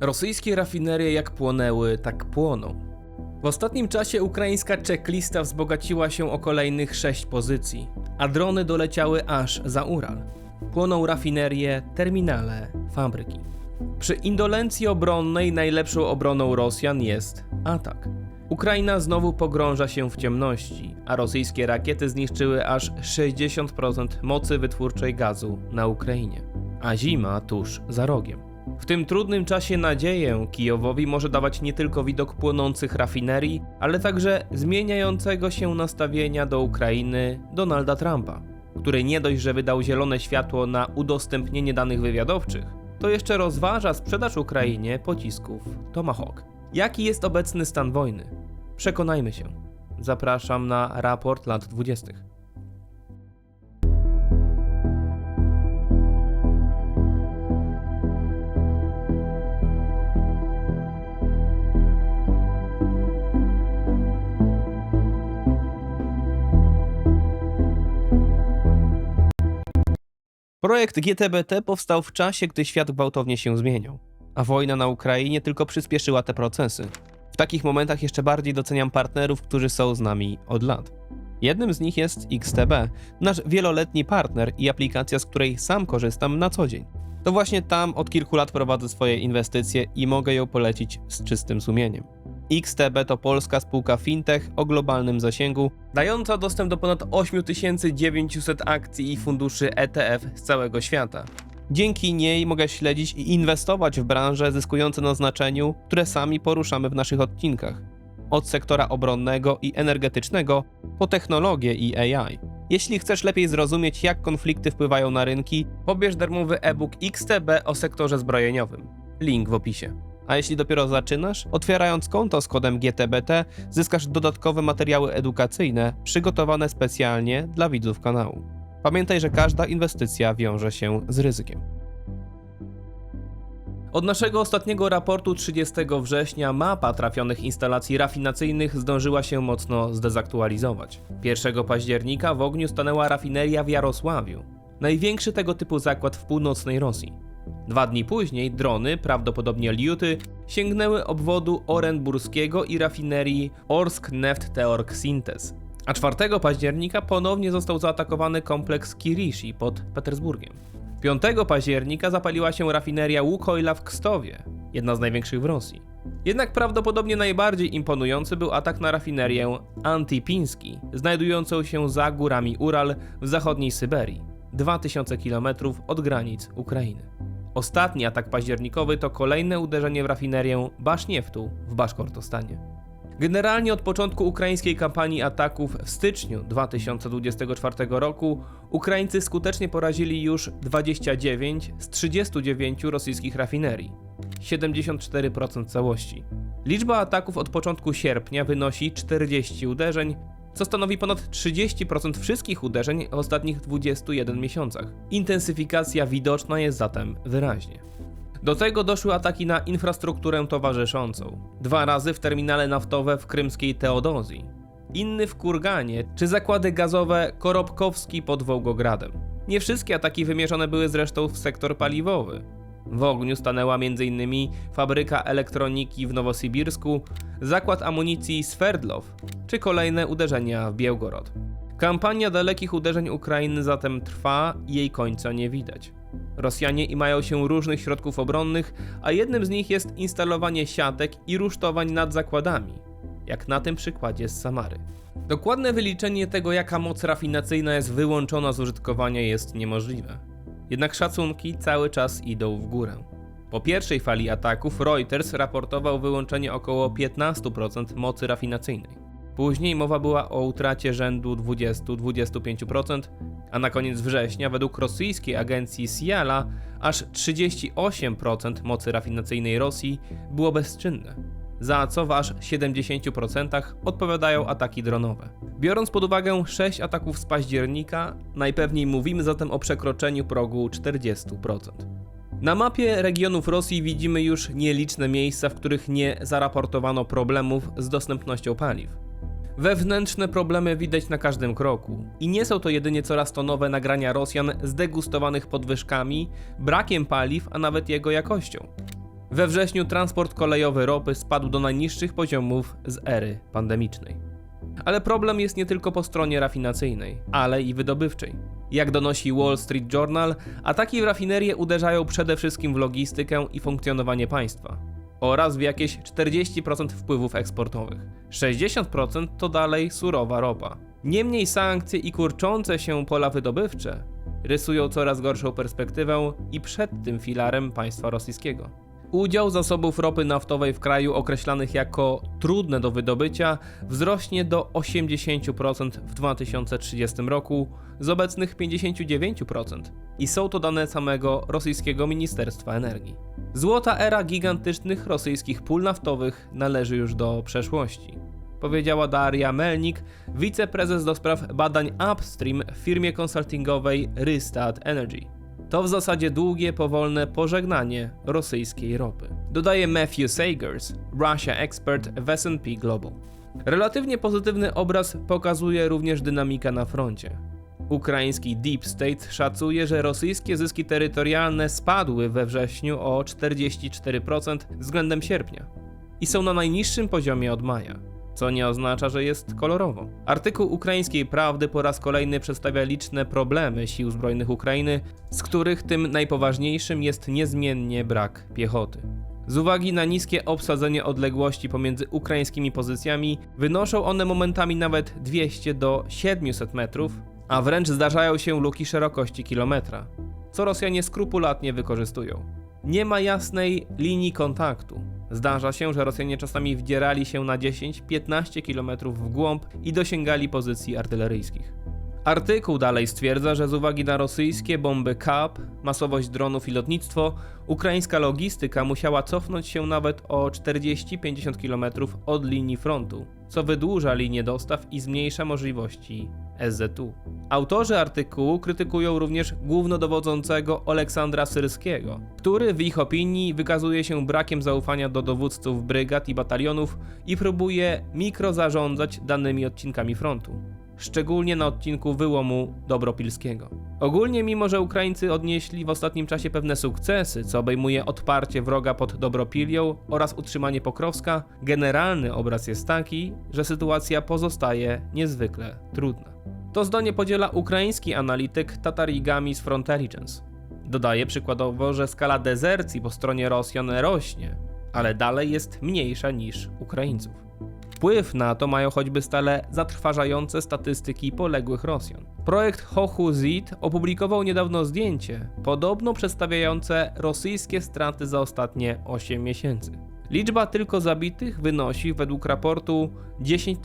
Rosyjskie rafinerie jak płonęły, tak płoną. W ostatnim czasie ukraińska checklista wzbogaciła się o kolejnych 6 pozycji, a drony doleciały aż za Ural. Płoną rafinerie, terminale, fabryki. Przy indolencji obronnej najlepszą obroną Rosjan jest atak. Ukraina znowu pogrąża się w ciemności, a rosyjskie rakiety zniszczyły aż 60% mocy wytwórczej gazu na Ukrainie. A zima tuż za rogiem. W tym trudnym czasie nadzieję Kijowowi może dawać nie tylko widok płonących rafinerii, ale także zmieniającego się nastawienia do Ukrainy Donalda Trumpa, który nie dość, że wydał zielone światło na udostępnienie danych wywiadowczych, to jeszcze rozważa sprzedaż Ukrainie pocisków Tomahawk. Jaki jest obecny stan wojny? Przekonajmy się. Zapraszam na raport lat 20. Projekt GTBT powstał w czasie, gdy świat gwałtownie się zmieniał, a wojna na Ukrainie tylko przyspieszyła te procesy. W takich momentach jeszcze bardziej doceniam partnerów, którzy są z nami od lat. Jednym z nich jest XTB, nasz wieloletni partner i aplikacja, z której sam korzystam na co dzień. To właśnie tam od kilku lat prowadzę swoje inwestycje i mogę ją polecić z czystym sumieniem. XTB to polska spółka fintech o globalnym zasięgu, dająca dostęp do ponad 8900 akcji i funduszy ETF z całego świata. Dzięki niej mogę śledzić i inwestować w branże zyskujące na znaczeniu, które sami poruszamy w naszych odcinkach. Od sektora obronnego i energetycznego po technologię i AI. Jeśli chcesz lepiej zrozumieć, jak konflikty wpływają na rynki, pobierz darmowy e-book XTB o sektorze zbrojeniowym. Link w opisie. A jeśli dopiero zaczynasz, otwierając konto z kodem GTBT, zyskasz dodatkowe materiały edukacyjne przygotowane specjalnie dla widzów kanału. Pamiętaj, że każda inwestycja wiąże się z ryzykiem. Od naszego ostatniego raportu 30 września mapa trafionych instalacji rafinacyjnych zdążyła się mocno zdezaktualizować. 1 października w ogniu stanęła rafineria w Jarosławiu, największy tego typu zakład w północnej Rosji. Dwa dni później drony, prawdopodobnie Liuty, sięgnęły obwodu orenburskiego i rafinerii Orsk Neft Teorg. A 4 października ponownie został zaatakowany kompleks Kirishi pod Petersburgiem. 5 października zapaliła się rafineria Łukoila w Kstowie, jedna z największych w Rosji. Jednak prawdopodobnie najbardziej imponujący był atak na rafinerię Antipiński, znajdującą się za górami Ural w zachodniej Syberii, 2000 km od granic Ukrainy. Ostatni atak październikowy to kolejne uderzenie w rafinerię Basznieftu w Baszkortostanie. Generalnie od początku ukraińskiej kampanii ataków w styczniu 2024 roku Ukraińcy skutecznie porazili już 29 z 39 rosyjskich rafinerii, 74% całości. Liczba ataków od początku sierpnia wynosi 40 uderzeń, co stanowi ponad 30% wszystkich uderzeń w ostatnich 21 miesiącach. Intensyfikacja widoczna jest zatem wyraźnie. Do tego doszły ataki na infrastrukturę towarzyszącą. Dwa razy w terminale naftowe w krymskiej Teodozji, inny w Kurganie, czy zakłady gazowe Korobkowski pod Wołgogradem. Nie wszystkie ataki wymierzone były zresztą w sektor paliwowy. W ogniu stanęła m.in. fabryka elektroniki w Nowosybirsku, zakład amunicji Sverdlow, czy kolejne uderzenia w Białgorod. Kampania dalekich uderzeń Ukrainy zatem trwa i jej końca nie widać. Rosjanie imają się różnych środków obronnych, a jednym z nich jest instalowanie siatek i rusztowań nad zakładami, jak na tym przykładzie z Samary. Dokładne wyliczenie tego, jaka moc rafinacyjna jest wyłączona z użytkowania, jest niemożliwe. Jednak szacunki cały czas idą w górę. Po pierwszej fali ataków Reuters raportował wyłączenie około 15% mocy rafinacyjnej. Później mowa była o utracie rzędu 20-25%, a na koniec września według rosyjskiej agencji Siala aż 38% mocy rafinacyjnej Rosji było bezczynne, za co w aż 70% odpowiadają ataki dronowe. Biorąc pod uwagę 6 ataków z października, najpewniej mówimy zatem o przekroczeniu progu 40%. Na mapie regionów Rosji widzimy już nieliczne miejsca, w których nie zaraportowano problemów z dostępnością paliw. Wewnętrzne problemy widać na każdym kroku. I nie są to jedynie coraz to nowe nagrania Rosjan zdegustowanych podwyżkami, brakiem paliw, a nawet jego jakością. We wrześniu transport kolejowy ropy spadł do najniższych poziomów z ery pandemicznej. Ale problem jest nie tylko po stronie rafinacyjnej, ale i wydobywczej. Jak donosi Wall Street Journal, ataki w rafinerie uderzają przede wszystkim w logistykę i funkcjonowanie państwa oraz w jakieś 40% wpływów eksportowych. 60% to dalej surowa ropa. Niemniej sankcje i kurczące się pola wydobywcze rysują coraz gorszą perspektywę i przed tym filarem państwa rosyjskiego. Udział zasobów ropy naftowej w kraju określanych jako trudne do wydobycia wzrośnie do 80% w 2030 roku z obecnych 59%. I są to dane samego rosyjskiego Ministerstwa Energii. Złota era gigantycznych rosyjskich pól naftowych należy już do przeszłości. Powiedziała Daria Melnik, wiceprezes do spraw badań upstream w firmie konsultingowej Rystad Energy. To w zasadzie długie, powolne pożegnanie rosyjskiej ropy. Dodaje Matthew Sagers, Russia expert w S&P Global. Relatywnie pozytywny obraz pokazuje również dynamika na froncie. Ukraiński Deep State szacuje, że rosyjskie zyski terytorialne spadły we wrześniu o 44% względem sierpnia i są na najniższym poziomie od maja co nie oznacza, że jest kolorowo. Artykuł ukraińskiej prawdy po raz kolejny przedstawia liczne problemy sił zbrojnych Ukrainy, z których tym najpoważniejszym jest niezmiennie brak piechoty. Z uwagi na niskie obsadzenie odległości pomiędzy ukraińskimi pozycjami, wynoszą one momentami nawet 200 do 700 metrów, a wręcz zdarzają się luki szerokości kilometra, co Rosjanie skrupulatnie wykorzystują. Nie ma jasnej linii kontaktu, Zdarza się, że Rosjanie czasami wdzierali się na 10-15 km w głąb i dosięgali pozycji artyleryjskich. Artykuł dalej stwierdza, że z uwagi na rosyjskie bomby KAP, masowość dronów i lotnictwo, ukraińska logistyka musiała cofnąć się nawet o 40-50 km od linii frontu, co wydłuża linię dostaw i zmniejsza możliwości SZU. Autorzy artykułu krytykują również głównodowodzącego Aleksandra Syrskiego, który w ich opinii wykazuje się brakiem zaufania do dowódców brygad i batalionów i próbuje mikrozarządzać danymi odcinkami frontu szczególnie na odcinku wyłomu Dobropilskiego. Ogólnie, mimo że Ukraińcy odnieśli w ostatnim czasie pewne sukcesy, co obejmuje odparcie wroga pod Dobropilią oraz utrzymanie Pokrowska, generalny obraz jest taki, że sytuacja pozostaje niezwykle trudna. To zdanie podziela ukraiński analityk Tatarigami z Frontelligence. Dodaje przykładowo, że skala dezercji po stronie Rosjan rośnie, ale dalej jest mniejsza niż Ukraińców. Wpływ na to mają choćby stale zatrważające statystyki poległych Rosjan. Projekt Hochu Zit opublikował niedawno zdjęcie, podobno przedstawiające rosyjskie straty za ostatnie 8 miesięcy. Liczba tylko zabitych wynosi według raportu 10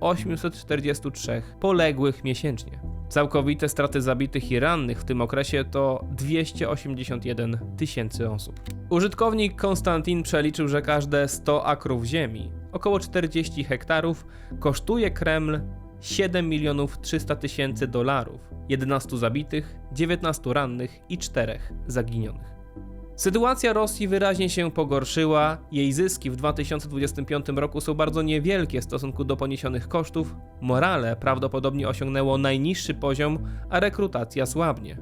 843 poległych miesięcznie. Całkowite straty zabitych i rannych w tym okresie to 281 tysięcy osób. Użytkownik Konstantin przeliczył, że każde 100 akrów ziemi około 40 hektarów, kosztuje Kreml 7 milionów 300 tysięcy dolarów, 11 zabitych, 19 rannych i 4 zaginionych. Sytuacja Rosji wyraźnie się pogorszyła, jej zyski w 2025 roku są bardzo niewielkie w stosunku do poniesionych kosztów, morale prawdopodobnie osiągnęło najniższy poziom, a rekrutacja słabnie.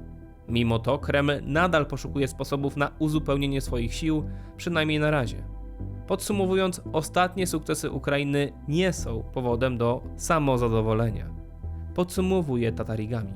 Mimo to Kreml nadal poszukuje sposobów na uzupełnienie swoich sił, przynajmniej na razie. Podsumowując, ostatnie sukcesy Ukrainy nie są powodem do samozadowolenia. Podsumowuje Tatarigami.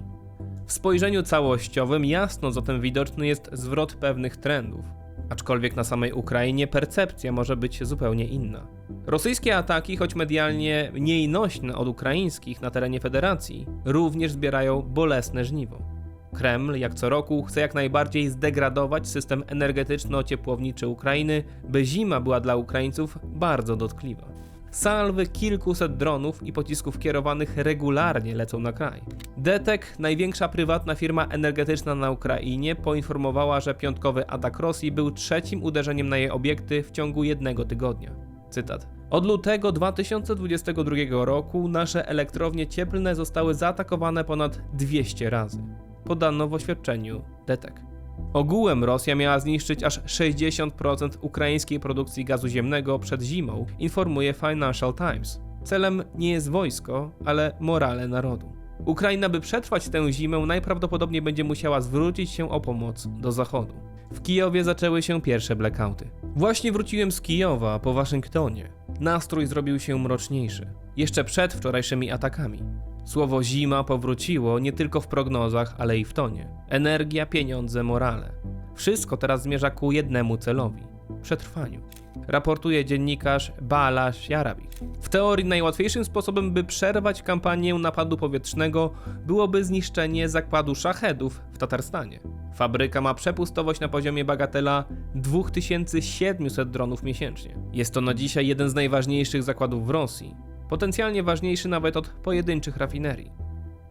W spojrzeniu całościowym jasno zatem widoczny jest zwrot pewnych trendów, aczkolwiek na samej Ukrainie percepcja może być zupełnie inna. Rosyjskie ataki, choć medialnie mniej nośne od ukraińskich na terenie federacji, również zbierają bolesne żniwo. Kreml, jak co roku, chce jak najbardziej zdegradować system energetyczno-ciepłowniczy Ukrainy, by zima była dla Ukraińców bardzo dotkliwa. Salwy kilkuset dronów i pocisków kierowanych regularnie lecą na kraj. Detek, największa prywatna firma energetyczna na Ukrainie, poinformowała, że piątkowy atak Rosji był trzecim uderzeniem na jej obiekty w ciągu jednego tygodnia. Cytat. Od lutego 2022 roku nasze elektrownie cieplne zostały zaatakowane ponad 200 razy podano w oświadczeniu DETEK. Ogółem Rosja miała zniszczyć aż 60% ukraińskiej produkcji gazu ziemnego przed zimą, informuje Financial Times. Celem nie jest wojsko, ale morale narodu. Ukraina, by przetrwać tę zimę, najprawdopodobniej będzie musiała zwrócić się o pomoc do zachodu. W Kijowie zaczęły się pierwsze blackouty. Właśnie wróciłem z Kijowa po Waszyngtonie. Nastrój zrobił się mroczniejszy. Jeszcze przed wczorajszymi atakami. Słowo zima powróciło nie tylko w prognozach, ale i w tonie. Energia, pieniądze, morale. Wszystko teraz zmierza ku jednemu celowi przetrwaniu. Raportuje dziennikarz Balasz Jarabik. W teorii najłatwiejszym sposobem, by przerwać kampanię napadu powietrznego byłoby zniszczenie zakładu szachedów w Tatarstanie. Fabryka ma przepustowość na poziomie bagatela 2700 dronów miesięcznie. Jest to na dzisiaj jeden z najważniejszych zakładów w Rosji, potencjalnie ważniejszy nawet od pojedynczych rafinerii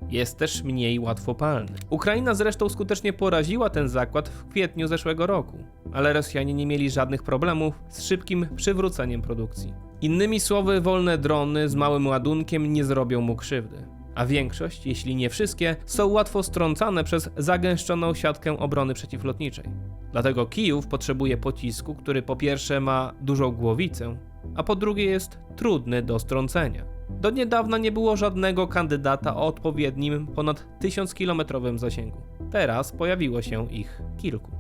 jest też mniej łatwopalny. Ukraina zresztą skutecznie poraziła ten zakład w kwietniu zeszłego roku, ale Rosjanie nie mieli żadnych problemów z szybkim przywróceniem produkcji. Innymi słowy, wolne drony z małym ładunkiem nie zrobią mu krzywdy. A większość, jeśli nie wszystkie, są łatwo strącane przez zagęszczoną siatkę obrony przeciwlotniczej. Dlatego Kijów potrzebuje pocisku, który po pierwsze ma dużą głowicę, a po drugie jest trudny do strącenia. Do niedawna nie było żadnego kandydata o odpowiednim ponad 1000-kilometrowym zasięgu. Teraz pojawiło się ich kilku.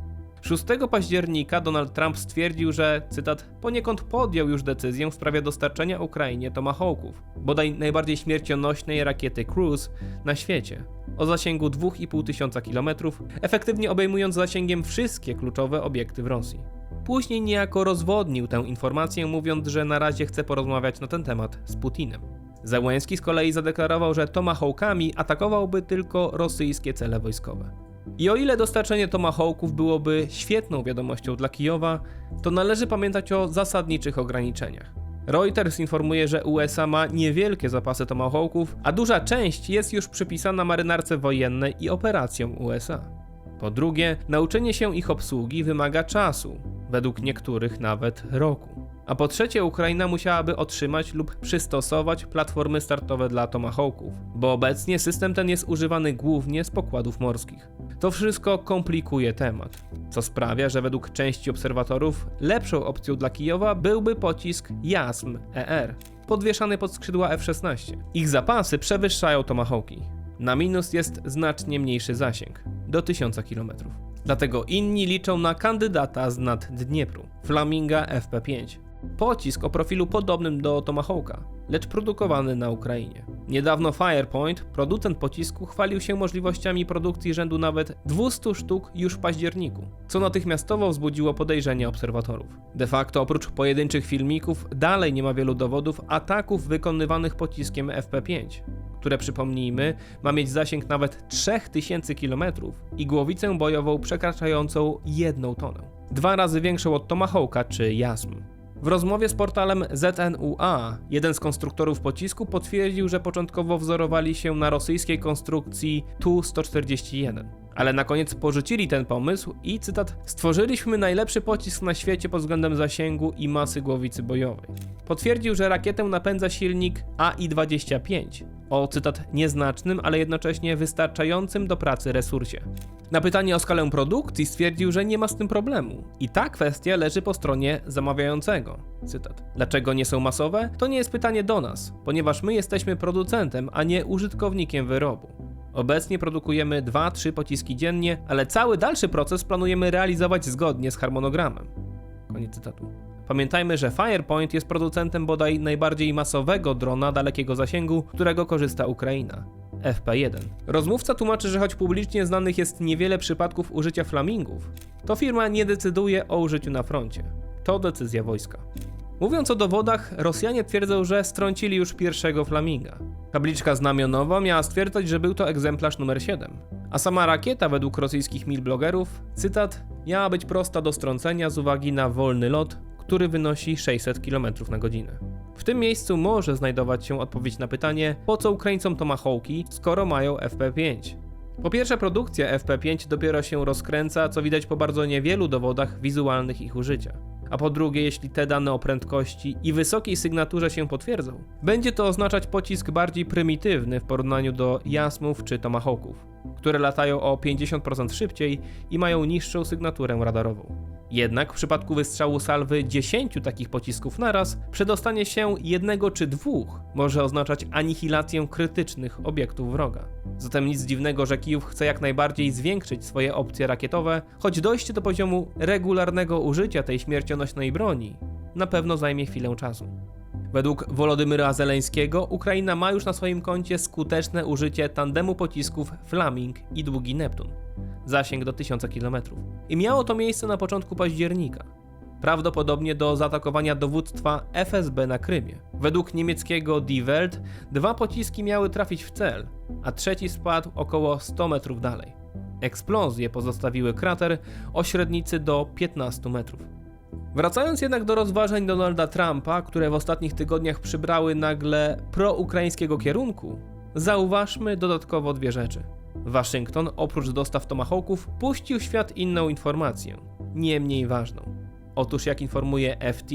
6 października Donald Trump stwierdził, że, cytat, poniekąd podjął już decyzję w sprawie dostarczenia Ukrainie Tomahawków, bodaj najbardziej śmiercionośnej rakiety Cruise na świecie, o zasięgu 2,5 tysiąca kilometrów, efektywnie obejmując zasięgiem wszystkie kluczowe obiekty w Rosji. Później niejako rozwodnił tę informację, mówiąc, że na razie chce porozmawiać na ten temat z Putinem. Zełenski z kolei zadeklarował, że Tomahawkami atakowałby tylko rosyjskie cele wojskowe. I o ile dostarczenie Tomahawków byłoby świetną wiadomością dla Kijowa, to należy pamiętać o zasadniczych ograniczeniach. Reuters informuje, że USA ma niewielkie zapasy Tomahawków, a duża część jest już przypisana marynarce wojennej i operacjom USA. Po drugie, nauczenie się ich obsługi wymaga czasu, według niektórych nawet roku. A po trzecie, Ukraina musiałaby otrzymać lub przystosować platformy startowe dla Tomahawków, bo obecnie system ten jest używany głównie z pokładów morskich. To wszystko komplikuje temat, co sprawia, że według części obserwatorów lepszą opcją dla Kijowa byłby pocisk JASM ER, podwieszany pod skrzydła F-16. Ich zapasy przewyższają Tomahawki. Na minus jest znacznie mniejszy zasięg do 1000 km. Dlatego inni liczą na kandydata z nad Dniepru, Flaminga FP5. Pocisk o profilu podobnym do Tomahawka, lecz produkowany na Ukrainie. Niedawno Firepoint, producent pocisku, chwalił się możliwościami produkcji rzędu nawet 200 sztuk już w październiku, co natychmiastowo wzbudziło podejrzenia obserwatorów. De facto oprócz pojedynczych filmików dalej nie ma wielu dowodów ataków wykonywanych pociskiem FP5, które przypomnijmy ma mieć zasięg nawet 3000 km i głowicę bojową przekraczającą 1 tonę. Dwa razy większą od Tomahawka czy JASM. W rozmowie z portalem ZNUA jeden z konstruktorów pocisku potwierdził, że początkowo wzorowali się na rosyjskiej konstrukcji Tu-141. Ale na koniec porzucili ten pomysł i cytat: Stworzyliśmy najlepszy pocisk na świecie pod względem zasięgu i masy głowicy bojowej. Potwierdził, że rakietę napędza silnik AI-25 o cytat nieznacznym, ale jednocześnie wystarczającym do pracy resursie. Na pytanie o skalę produkcji stwierdził, że nie ma z tym problemu. I ta kwestia leży po stronie zamawiającego. Cytat. Dlaczego nie są masowe? To nie jest pytanie do nas, ponieważ my jesteśmy producentem, a nie użytkownikiem wyrobu. Obecnie produkujemy 2-3 pociski dziennie, ale cały dalszy proces planujemy realizować zgodnie z harmonogramem. Koniec cytatu. Pamiętajmy, że Firepoint jest producentem bodaj najbardziej masowego drona dalekiego zasięgu, którego korzysta Ukraina. FP1. Rozmówca tłumaczy, że choć publicznie znanych jest niewiele przypadków użycia flamingów, to firma nie decyduje o użyciu na froncie. To decyzja wojska. Mówiąc o dowodach, Rosjanie twierdzą, że strącili już pierwszego flaminga. Tabliczka znamionowa miała stwierdzać, że był to egzemplarz numer 7. A sama rakieta, według rosyjskich milblogerów, cytat, miała być prosta do strącenia z uwagi na wolny lot, który wynosi 600 km na godzinę. W tym miejscu może znajdować się odpowiedź na pytanie, po co Ukraińcom Tomahawki, skoro mają FP5. Po pierwsze, produkcja FP5 dopiero się rozkręca, co widać po bardzo niewielu dowodach wizualnych ich użycia. A po drugie, jeśli te dane o prędkości i wysokiej sygnaturze się potwierdzą, będzie to oznaczać pocisk bardziej prymitywny w porównaniu do Jasmów czy Tomahawków, które latają o 50% szybciej i mają niższą sygnaturę radarową. Jednak w przypadku wystrzału salwy 10 takich pocisków naraz, przedostanie się jednego czy dwóch może oznaczać anihilację krytycznych obiektów wroga. Zatem nic dziwnego, że Kijów chce jak najbardziej zwiększyć swoje opcje rakietowe, choć dojście do poziomu regularnego użycia tej śmiercionośnej broni na pewno zajmie chwilę czasu. Według Wolodymyra Zeleńskiego Ukraina ma już na swoim koncie skuteczne użycie tandemu pocisków Flaming i Długi Neptun. Zasięg do 1000 km. I miało to miejsce na początku października. Prawdopodobnie do zaatakowania dowództwa FSB na Krymie. Według niemieckiego Die Welt dwa pociski miały trafić w cel, a trzeci spadł około 100 metrów dalej. Eksplozje pozostawiły krater o średnicy do 15 metrów. Wracając jednak do rozważań Donalda Trumpa, które w ostatnich tygodniach przybrały nagle proukraińskiego kierunku, zauważmy dodatkowo dwie rzeczy. Waszyngton, oprócz dostaw Tomahawków, puścił świat inną informację, nie mniej ważną. Otóż, jak informuje FT,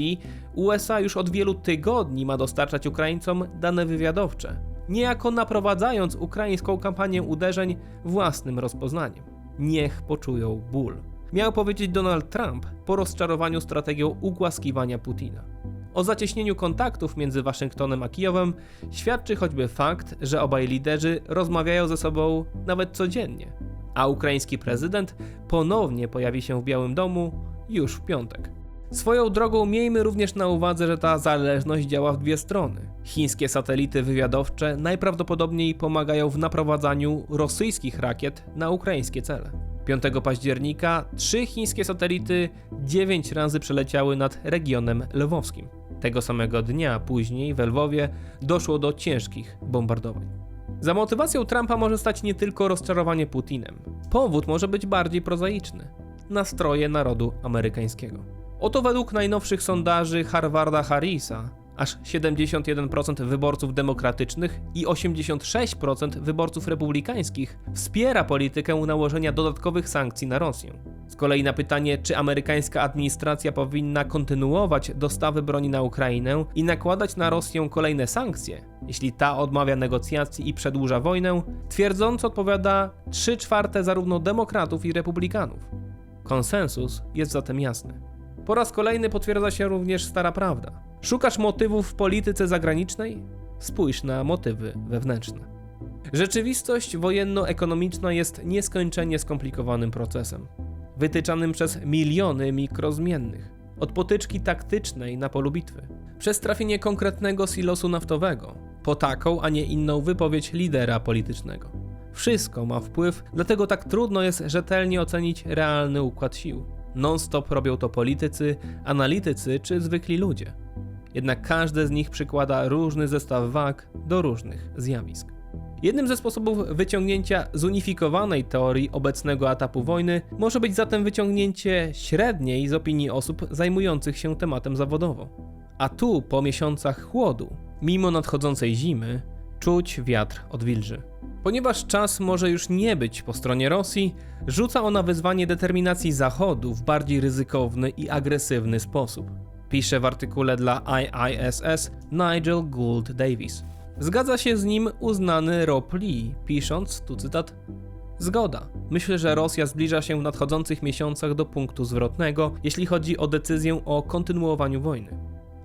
USA już od wielu tygodni ma dostarczać Ukraińcom dane wywiadowcze, niejako naprowadzając ukraińską kampanię uderzeń własnym rozpoznaniem. Niech poczują ból miał powiedzieć Donald Trump po rozczarowaniu strategią ugłaskiwania Putina. O zacieśnieniu kontaktów między Waszyngtonem a Kijowem świadczy choćby fakt, że obaj liderzy rozmawiają ze sobą nawet codziennie, a ukraiński prezydent ponownie pojawi się w Białym Domu już w piątek. Swoją drogą miejmy również na uwadze, że ta zależność działa w dwie strony. Chińskie satelity wywiadowcze najprawdopodobniej pomagają w naprowadzaniu rosyjskich rakiet na ukraińskie cele. 5 października trzy chińskie satelity 9 razy przeleciały nad regionem lwowskim. Tego samego dnia później w Lwowie doszło do ciężkich bombardowań. Za motywacją Trumpa może stać nie tylko rozczarowanie Putinem. Powód może być bardziej prozaiczny nastroje narodu amerykańskiego. Oto według najnowszych sondaży Harvarda Harrisa aż 71% wyborców demokratycznych i 86% wyborców republikańskich wspiera politykę nałożenia dodatkowych sankcji na Rosję. Z kolei na pytanie, czy amerykańska administracja powinna kontynuować dostawy broni na Ukrainę i nakładać na Rosję kolejne sankcje, jeśli ta odmawia negocjacji i przedłuża wojnę, twierdząco odpowiada 3 czwarte zarówno demokratów i republikanów. Konsensus jest zatem jasny. Po raz kolejny potwierdza się również stara prawda. Szukasz motywów w polityce zagranicznej? Spójrz na motywy wewnętrzne. Rzeczywistość wojenno-ekonomiczna jest nieskończenie skomplikowanym procesem, wytyczanym przez miliony mikrozmiennych. Od potyczki taktycznej na polu bitwy, przez trafienie konkretnego silosu naftowego, po taką, a nie inną wypowiedź lidera politycznego. Wszystko ma wpływ, dlatego tak trudno jest rzetelnie ocenić realny układ sił. Non-stop robią to politycy, analitycy czy zwykli ludzie. Jednak każde z nich przykłada różny zestaw wag do różnych zjawisk. Jednym ze sposobów wyciągnięcia zunifikowanej teorii obecnego etapu wojny może być zatem wyciągnięcie średniej z opinii osób zajmujących się tematem zawodowo. A tu, po miesiącach chłodu, mimo nadchodzącej zimy, czuć wiatr od wilży. Ponieważ czas może już nie być po stronie Rosji, rzuca ona wyzwanie determinacji Zachodu w bardziej ryzykowny i agresywny sposób. Pisze w artykule dla IISS Nigel Gould Davis. Zgadza się z nim uznany Rob Lee, pisząc, tu cytat, Zgoda. Myślę, że Rosja zbliża się w nadchodzących miesiącach do punktu zwrotnego, jeśli chodzi o decyzję o kontynuowaniu wojny.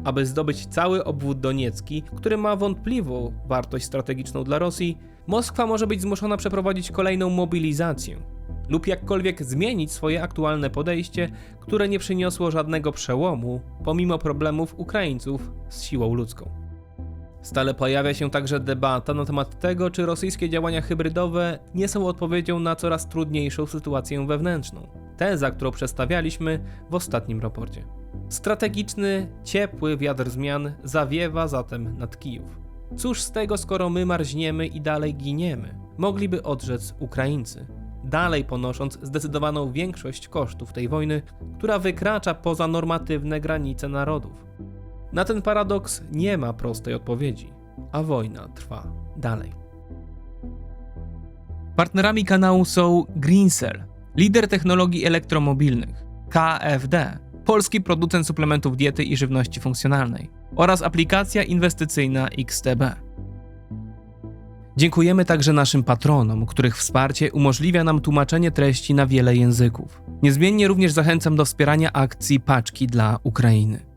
Aby zdobyć cały obwód doniecki, który ma wątpliwą wartość strategiczną dla Rosji, Moskwa może być zmuszona przeprowadzić kolejną mobilizację lub jakkolwiek zmienić swoje aktualne podejście, które nie przyniosło żadnego przełomu, pomimo problemów Ukraińców z siłą ludzką. Stale pojawia się także debata na temat tego, czy rosyjskie działania hybrydowe nie są odpowiedzią na coraz trudniejszą sytuację wewnętrzną. Teza, którą przedstawialiśmy w ostatnim raporcie. Strategiczny, ciepły wiatr zmian zawiewa zatem nad Kijów. Cóż z tego, skoro my marzniemy i dalej giniemy? Mogliby odrzec Ukraińcy, dalej ponosząc zdecydowaną większość kosztów tej wojny, która wykracza poza normatywne granice narodów. Na ten paradoks nie ma prostej odpowiedzi, a wojna trwa dalej. Partnerami kanału są Greencell, lider technologii elektromobilnych, KFD, polski producent suplementów diety i żywności funkcjonalnej oraz aplikacja inwestycyjna XTB. Dziękujemy także naszym patronom, których wsparcie umożliwia nam tłumaczenie treści na wiele języków. Niezmiennie również zachęcam do wspierania akcji Paczki dla Ukrainy.